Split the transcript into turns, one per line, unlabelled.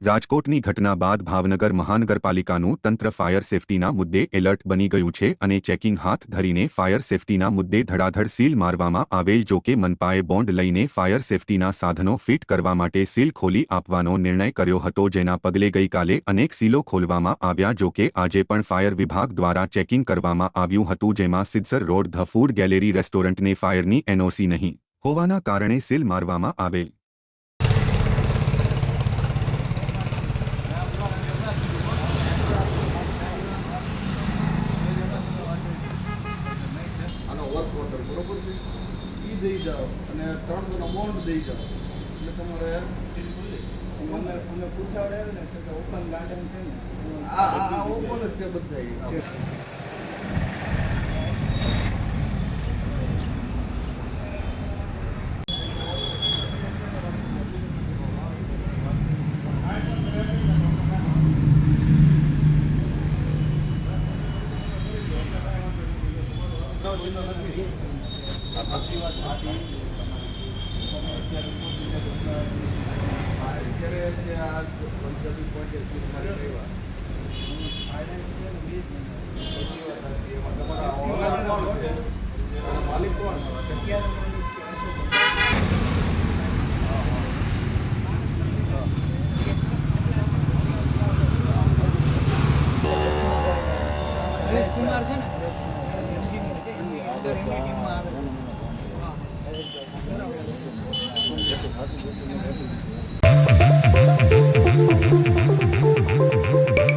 રાજકોટની ઘટના બાદ ભાવનગર મહાનગરપાલિકાનું તંત્ર ફાયર સેફટીના મુદ્દે એલર્ટ બની ગયું છે અને ચેકિંગ હાથ ધરીને ફાયર સેફટીના મુદ્દે ધડાધડ સીલ મારવામાં આવેલ જોકે મનપાએ બોન્ડ લઈને ફાયર સેફટીના સાધનો ફિટ કરવા માટે સીલ ખોલી આપવાનો નિર્ણય કર્યો હતો જેના પગલે ગઈકાલે અનેક સીલો ખોલવામાં આવ્યા જોકે આજે પણ ફાયર વિભાગ દ્વારા ચેકિંગ કરવામાં આવ્યું હતું જેમાં Sidsar road the food gallery રેસ્ટોરન્ટને ફાયરની એનઓસી નહીં હોવાના કારણે સીલ મારવામાં આવેલ
બરોબર છે? એ દઈ જાઓ અને ત્રણસોનો બોન્ડ દઈ જાઓ. એટલે તમારે
મને મને પૂછાવડાવ્યું ને કે ઓપન ગાર્ડન છે ને.
આ આ આ ઓપન જ છે બધા અત્યારે જે માલિક કોણ
કુમાર છે ને? આવે.